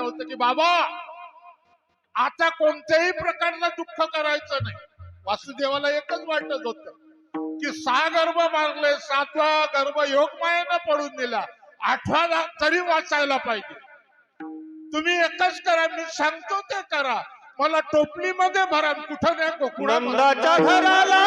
होतं की बाबा आता कोणत्याही प्रकारचं दुःख करायचं नाही. वासुदेवाला एकच वाटत होत की सहा गर्भ मारले सातवा गर्भ योगमायानं पडून दिला आठवा तरी वाचायला पाहिजे. तुम्ही एकच करा मी सांगतो ते करा. मला टोपलीमध्ये भरा कुठं नाही गोकुळा घराला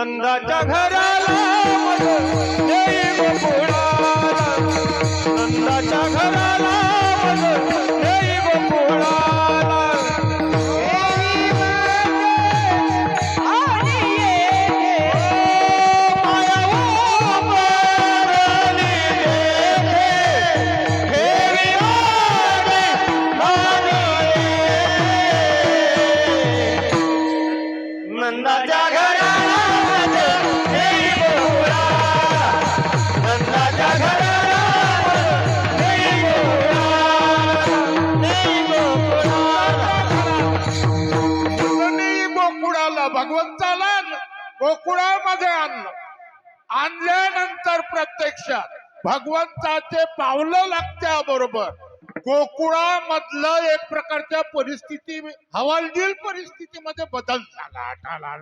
नंदाच्या घराला गोकुळाला गोकुळामध्ये आणलं आणल्यानंतर प्रत्यक्षात भगवंताचे पावलं लागत्या बरोबर गोकुळामधलं एक प्रकारच्या परिस्थिती हवालदिल परिस्थितीमध्ये बदल झाला. आठाला